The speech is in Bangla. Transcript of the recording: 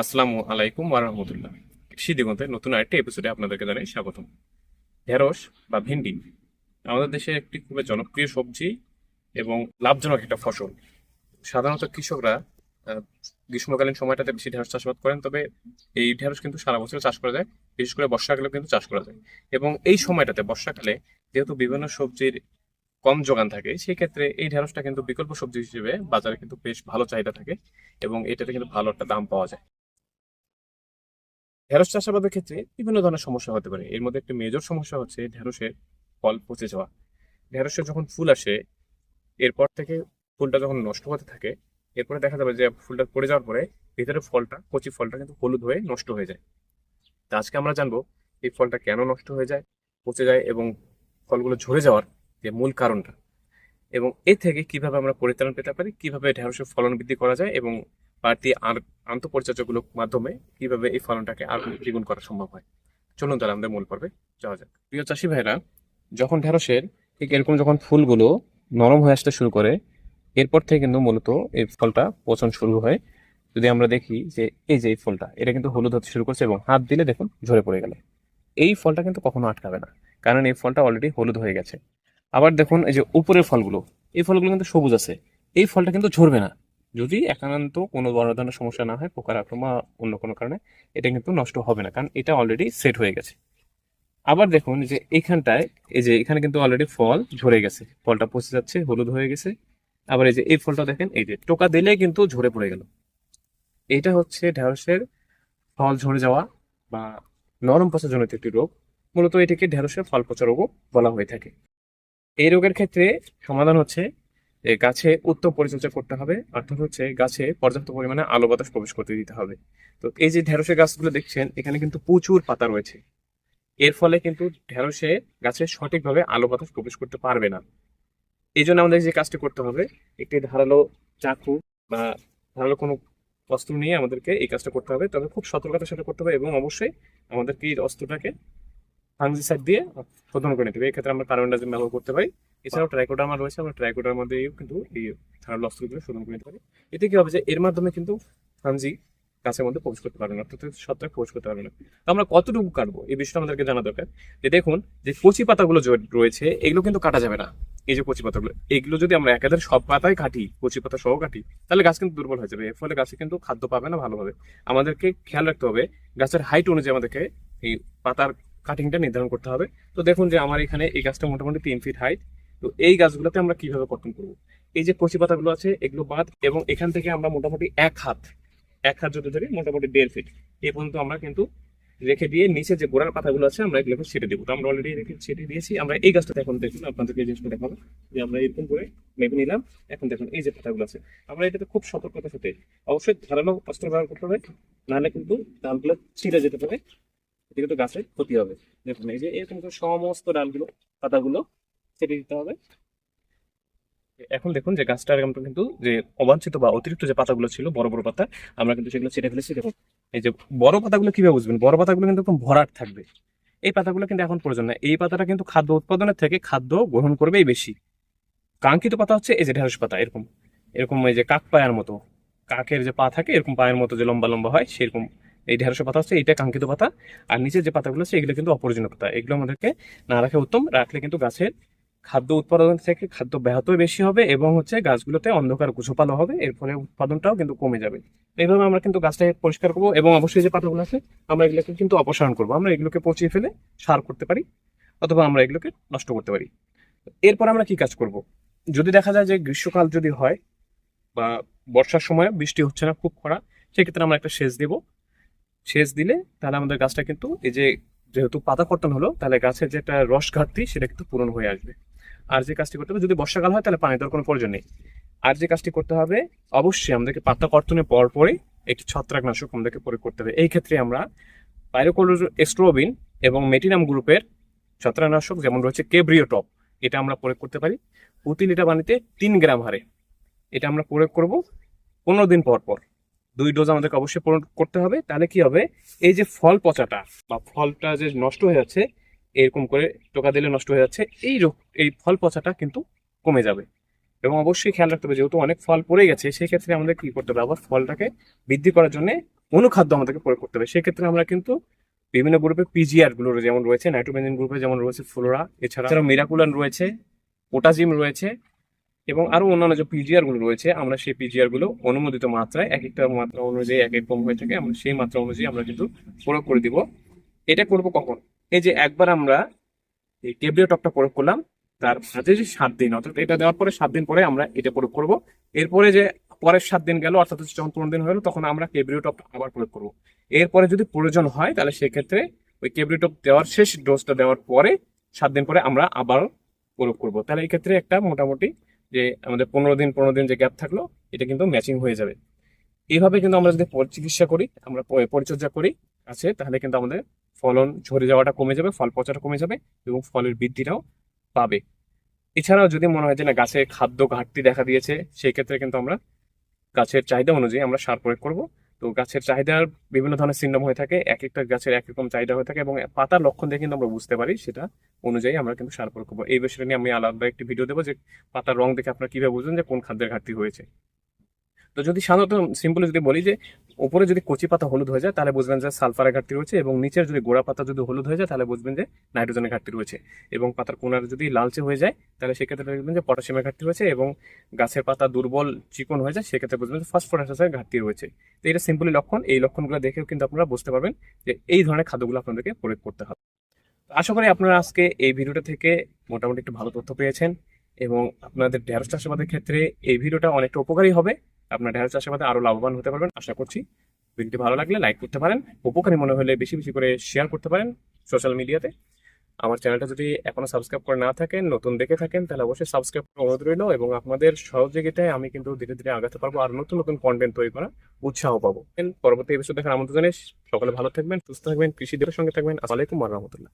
আসসালামু আলাইকুম ওয়ারহমতুল্লাহ কৃষি দিগন্তের নতুন আরেকটি এপিসোডে আপনাদেরকে জানাই স্বাগতম। ঢেঁড়স বা ভেন্ডি আমাদের দেশে একটি খুবই জনপ্রিয় সবজি এবং লাভজনক একটা ফসল। সাধারণত কৃষকরা গ্রীষ্মকালীন সময়টাতে বেশি ঢেঁড়স চাষাবাদ করেন, তবে এই ঢেঁড়স কিন্তু সারা বছর চাষ করা যায়, বিশেষ করে বর্ষাকালেও কিন্তু চাষ করা যায়। এবং এই সময়টাতে, বর্ষাকালে যেহেতু বিভিন্ন সবজির কম যোগান থাকে, সেই ক্ষেত্রে এই ঢেঁড়সটা কিন্তু বিকল্প সবজি হিসেবে বাজারে কিন্তু বেশ ভালো চাহিদা থাকে এবং এটাতে কিন্তু ভালো একটা দাম পাওয়া যায়। ঢেঁড়স চাষাবাদের ক্ষেত্রে বিভিন্ন ধরনের সমস্যা হতে পারে। এর মধ্যে একটি মেজর সমস্যা হচ্ছে ঢেঁড়সের ফল পচে যাওয়া। ঢেঁড়সের যখন ফুল আসে, এরপর থেকে ফুলটা যখন নষ্ট হতে থাকে, এরপরে দেখা যাবে যে ফুলটা পড়ে যাওয়ার পরে ভিতরে ফলটা, কচি ফলটা কিন্তু হলুদ হয়ে নষ্ট হয়ে যায়। তা আজকে আমরা জানব এই ফলটা কেন নষ্ট হয়ে যায়, পচে যায় এবং ফলগুলো ঝরে যাওয়ার যে মূল কারণটা। এবং এ থেকে কীভাবে আমরা পরিত্রাণ পেতে পারি, কীভাবে ঢেঁড়সের ফলন বৃদ্ধি করা যায় এবং বাড়তি আর আন্তঃপরিচর্যাগুলোর মাধ্যমে কীভাবে এই ফলনটাকে আরও দ্বিগুণ করা সম্ভব হয়। চলুন তাহলে আমাদের মূল পর্বে যাওয়া যাক। প্রিয় চাষি ভাইরা যখন ঢেঁড়সের ঠিক এরকম যখন ফুলগুলো নরম হয়ে আসতে শুরু করে, এরপর থেকে কিন্তু মূলত এই ফলটা পচন শুরু হয়। যদি আমরা দেখি যে এই যে এই ফলটা, এটা কিন্তু হলুদ হতে শুরু করছে এবং হাত দিলে দেখুন ঝরে পড়ে গেল। এই ফলটা কিন্তু কখনো আটকাবে না, কারণ এই ফলটা অলরেডি হলুদ হয়ে গেছে। আবার দেখুন এই যে উপরের ফলগুলো, এই ফলগুলো কিন্তু সবুজ আছে, এই ফলটা কিন্তু ঝরবে না। যদি একান্ত কোনো বড় ধরনের সমস্যা না হয়, পোকার আক্রমণ বা অন্য কোনো কারণে, এটা কিন্তু নষ্ট হবে না, কারণ এটা অলরেডি সেট হয়ে গেছে। আবার দেখুন যে এইখানটায় এই যে এখানে কিন্তু অলরেডি ফল ঝরে গেছে। ফলটা পচে যাচ্ছে, হলুদ হয়ে গেছে। আবার এই যে এই ফলটা দেখেন, এই যে টোকা দিলে কিন্তু ঝরে পড়ে গেল। এটা হচ্ছে ঢেঁড়সের ফল ঝরে যাওয়া বা নরম পচা জনিত একটি রোগ। মূলত এটিকে ঢেঁড়সের ফল পচা রোগও বলা হয়ে থাকে। এই রোগের ক্ষেত্রে সমাধান হচ্ছে গাছে উত্তম পরিচর্যা করতে হবে, অর্থাৎ হচ্ছে গাছে পর্যাপ্ত পরিমাণে আলো বাতাস প্রবেশ করতে দিতে হবে। তো এই যে ঢেঁড়সের গাছগুলো দেখছেন, এখানে কিন্তু প্রচুর পাতা রয়েছে। এর ফলে কিন্তু ঢেঁড়সে গাছে সঠিকভাবে আলো বাতাস প্রবেশ করতে পারবে না। এই জন্য আমাদের যে কাজটি করতে হবে, একটি ধারালো চাকু বা ধারালো কোনো অস্ত্র নিয়ে আমাদেরকে এই কাজটা করতে হবে। তবে খুব সতর্কতার সাথে করতে হবে এবং অবশ্যই আমাদেরকে এই অস্ত্রটাকে ফাঙ্গিসাইড দিয়ে শোধন করে নিতে হবে। এক্ষেত্রে আমরা কার্বনডাইজিম ব্যবহার করতে পারি। এছাড়াও ট্রাইকোডার্মা রয়েছে। আমরা ট্রাইকোডার মধ্যেও কিন্তু এই ধারালো অস্ত্রগুলো শোধন করে নিতে পারি। এতে কি হবে যে এর মাধ্যমে কিন্তু ফাঙ্জি গাছের মধ্যে প্রবেশ করতে পারবে না, অর্থাৎ সত্ত্বে প্রবেশ করতে পারবে না। তো আমরা কতটুকু কাটবো? এই বিষয়টা আমাদেরকে জানা দরকার। যে দেখুন, যে কচি পাতাগুলো রয়েছে, এগুলো কিন্তু কাটা যাবে না। এই যে কচি পাতাগুলো, এগুলো যদি আমরা একাধারে সব পাতায় কাটি, কচি পাতা সহ কাটি, তাহলে গাছ কিন্তু দুর্বল হয়ে যাবে। এর ফলে গাছে কিন্তু খাদ্য পাবে না ভালোভাবে। আমাদেরকে খেয়াল রাখতে হবে, গাছের হাইট অনুযায়ী আমাদেরকে এই পাতার কাটিংটা নির্ধারণ করতে হবে। তো দেখুন যে আমার এখানে এই গাছটা মোটামুটি তিন ফিট হাইট তো এই গাছগুলোতে আমরা কীভাবে কর্তন করব? এই যে কচি পাতাগুলো আছে, এগুলো বাদ এবং এখান থেকে আমরা মোটামুটি এক হাত এক হাত যদি ধরি, মোটামুটি দেড় ফিট এই পর্যন্ত আমরা কিন্তু রেখে দিয়ে নিচে যে গোড়ার পাতাগুলো আছে, আমরা এগুলোকে ছেটে দেবো। তো আমরা অলরেডি রেখে ছেটে দিয়েছি। আমরা এই গাছটাতে এখন দেখুন, আপনাদেরকে জিনিসটা দেখাবো। যে আমরা এরকম করে মেপে নিলাম। এখন দেখুন, এই যে পাতাগুলো আছে। আমরা এটাতে খুব সতর্কতার সাথে অবশ্যই ধারালো অস্ত্র ব্যবহার করতে হবে। নাহলে কিন্তু ডালগুলো ছিঁড়ে যেতে পারে। এতে কিন্তু গাছের ক্ষতি হবে। দেখুন, এই যে এরকম সমস্ত ডালগুলো, পাতাগুলো ছেটে দিতে হবে। এখন দেখুন যে গাছটার কিন্তু যে অবাঞ্ছিত বা অতিরিক্ত যে পাতাগুলো ছিল, বড় বড় পাতা, আমরা কিন্তু সেগুলো ছেড়ে ফেলেছি। দেখুন, এই যে বড় পাতাগুলো কীভাবে বুঝবেন? বড় পাতাগুলো কিন্তু একদম ভরাট থাকবে। এই পাতাগুলো কিন্তু এখন প্রয়োজন না এই পাতাটা কিন্তু খাদ্য উৎপাদনের থেকে খাদ্য গ্রহণ করবেই বেশি। কাঙ্ক্ষিত পাতা হচ্ছে এই যে ঢেঁড়স পাতা, এরকম এরকম এই যে কাক পায়ের মতো। কাকের যে পা থাকে, এরকম পায়ের মতো যে লম্বা লম্বা হয়, সেরকম এই ঢেঁড়সের পাতা হচ্ছে, এইটা কাঙ্ক্ষিত পাতা। আর নিচের যে পাতাগুলো আছে, এগুলো কিন্তু অপরিজনীয় পাতা। এগুলো আমাদেরকে না রাখা উত্তম, রাখলে কিন্তু গাছের খাদ্য উৎপাদন থেকে খাদ্য ব্যাহত বেশি হবে এবং হচ্ছে গাছগুলোতে অন্ধকার গুছোপালো হবে, এর ফলে উৎপাদনটাও কিন্তু কমে যাবে। এইভাবে আমরা কিন্তু গাছটাকে পরিষ্কার করব এবং অবশ্যই যে পাতাগুলো আছে, আমরা এগুলোকে কিন্তু অপসারণ করব। আমরা এগুলোকে পচিয়ে ফেলে সার করতে পারি অথবা আমরা এগুলোকে নষ্ট করতে পারি। এরপর আমরা কি কাজ করব? যদি দেখা যায় যে গ্রীষ্মকাল যদি হয় বা বর্ষার সময় বৃষ্টি হচ্ছে না, খুব খরা, সেক্ষেত্রে আমরা একটা সেচ দেব। সেচ দিলে তাহলে আমাদের গাছটা কিন্তু এই যে যেহেতু পাতা কর্তন হলো, তাহলে গাছের যেটা রস ঘাটতি সেটা কিন্তু পূরণ হয়ে আসবে। আর যে কাজটি করতে হবে, যদি বর্ষাকাল হয় তাহলে পানি দেওয়ার কোনো প্রয়োজন নেই। আর যে কাজটি করতে হবে, অবশ্যই আমাদেরকে পাতা কর্তনের পর পরে একটি ছত্রাকনাশক আমাদেরকে প্রয়োগ করতে হবে। এই ক্ষেত্রে আমরা পাইরোকোলোজ এস্ট্রোবিন এবং মেটিনাম গ্রুপের ছত্রাকনাশক যেমন রয়েছে কেব্রিওটপ এটা আমরা প্রয়োগ করতে পারি। প্রতি লিটার পানিতে তিন গ্রাম হারে। এটা আমরা প্রয়োগ করব পনেরো দিন পর পর। দুই ডোজ আমাদেরকে অবশ্যই পূরণ করতে হবে। তাহলে কি হবে? এই যে ফল পচাটা বা ফলটা যে নষ্ট হয়ে যাচ্ছে, এরকম করে টোকা দিলে নষ্ট হয়ে যাচ্ছে, এই রোগ, এই ফল পচাটা কিন্তু কমে যাবে। এবং অবশ্যই খেয়াল রাখতে হবে, যেহেতু অনেক ফল পড়ে গেছে, সেই ক্ষেত্রে আমাদের কি করতে হবে? আবার ফলটাকে বৃদ্ধি করার জন্য অনুখাদ্য আমাদেরকে প্রয়োগ করতে হবে। সেক্ষেত্রে আমরা কিন্তু বিভিন্ন গ্রুপে পিজিআরগুলো যেমন রয়েছে নাইট্রোবেঞ্জিন গ্রুপে যেমন রয়েছে ফ্লোরা এছাড়া মিরাকুলান রয়েছে পটাজিম রয়েছে এবং আরও অন্যান্য যে পিজিআরগুলো রয়েছে, আমরা সেই পিজিআরগুলো অনুমোদিত মাত্রায় এক একটা মাত্রা অনুযায়ী এক এক রকম হয়ে থাকে, আমরা সেই মাত্রা অনুযায়ী আমরা কিন্তু প্রয়োগ করে দিব। এটা করব কখন? এই যে একবার আমরা এই কেব্রিও টপটা প্রয়োগ করলাম, তার মাঝে যে সাত দিন, অর্থাৎ এটা দেওয়ার পরে সাত দিন পরে আমরা এটা প্রয়োগ করব। এরপরে যে পরের সাত দিন গেল, অর্থাৎ যখন পনেরো দিন হলো তখন আমরা কেব্রিও টপ আবার প্রয়োগ করব। এরপরে যদি প্রয়োজন হয়, তাহলে সেক্ষেত্রে ওই কেব্রিও টপ দেওয়ার শেষ ডোজটা দেওয়ার পরে সাত দিন পরে আমরা আবার প্রয়োগ করব। তাহলে এই ক্ষেত্রে একটা মোটামুটি আমাদের পনেরো দিন পনেরো দিন যে গ্যাপ থাকল, এটা কিন্তু ম্যাচিং হয়ে যাবে। এইভাবে কিন্তু আমরা যদি চিকিৎসা করি, আমরা পরিচর্যা করি, আছে, তাহলে কিন্তু আমাদের ফলন ঝরে যাওয়াটা কমে যাবে, ফল পচাটা কমে যাবে এবং ফলের বৃদ্ধিটাও পাবে। এছাড়াও যদি মনে হয় যে না, গাছে খাদ্য ঘাটতি দেখা দিয়েছে, সেই ক্ষেত্রে কিন্তু আমরা গাছের চাহিদা অনুযায়ী আমরা সার প্রয়োগ করব। তো গাছের চাহিদার বিভিন্ন ধরনের সিন্ডম হয়ে থাকে এক একটা গাছের এক রকম চাহিদা হয়ে থাকে এবং পাতার লক্ষণ দেখে কিন্তু আমরা বুঝতে পারি সেটা অনুযায়ী আমরা কিন্তু সার প্রয়োগ করব। এই বিষয়টা নিয়ে আমি আলাদা একটি ভিডিও দেবো যে পাতার রং দেখে আপনারা কীভাবে বুঝবেন যে কোন খাদ্যের ঘাটতি হয়েছে। তো যদি সাধারণত সিম্পলি যদি বলি যে, উপরে যদি কচি পাতা হলুদ হয়ে যায়, তাহলে বুঝবেন যে সালফারের ঘাটতি রয়েছে এবং নিচের যদি গোড়া পাতা যদি হলুদ হয়ে যায়, তাহলে বুঝবেন যে নাইট্রোজেনের ঘাটতি রয়েছে এবং পাতার কোনার যদি লালচে হয়ে যায়, তাহলে সেক্ষেত্রে দেখবেন যে পটাশিয়ামের ঘাটতি রয়েছে এবং গাছের পাতা দুর্বল চিকন হয়ে যায়, সেক্ষেত্রে বুঝবেন যে ফসফরাসের ঘাটতি রয়েছে। তো এটা সিম্পলি লক্ষণ, এই লক্ষণগুলো দেখেও কিন্তু আপনারা বুঝতে পারবেন যে এই ধরনের খাদ্যগুলো আপনাদেরকে প্রয়োগ করতে হবে। আশা করি আপনারা আজকে এই ভিডিওটা থেকে মোটামুটি একটু ভালো তথ্য পেয়েছেন এবং আপনাদের ঢেঁড়স চাষাবাদের ক্ষেত্রে এই ভিডিওটা অনেকটা উপকারী হবে। আপনার ঢেঁড়স চাষাবাদে আরও লাভবান হতে পারবেন। আশা করছি ভিডিওটি ভালো লাগলে লাইক করতে পারেন, উপকারী মনে হলে বেশি বেশি করে শেয়ার করতে পারেন সোশ্যাল মিডিয়াতে আমার চ্যানেলটা যদি এখনও সাবস্ক্রাইব করে না থাকেন, নতুন দেখে থাকেন, তাহলে অবশ্যই সাবস্ক্রাইব অনুরোধ রইল এবং আপনাদের সহযোগিতায় আমি কিন্তু ধীরে ধীরে আগাতে পারব আর নতুন নতুন কন্টেন্ট তৈরি করা উৎসাহ পাবো। পরবর্তী এপিসোড দেখার আমন্ত্রণ জানিয়ে সকলে ভালো থাকবেন, সুস্থ থাকবেন কৃষি দিবসের সঙ্গে থাকবেন। আসসালামাইকুম রহমতুল্লাহ।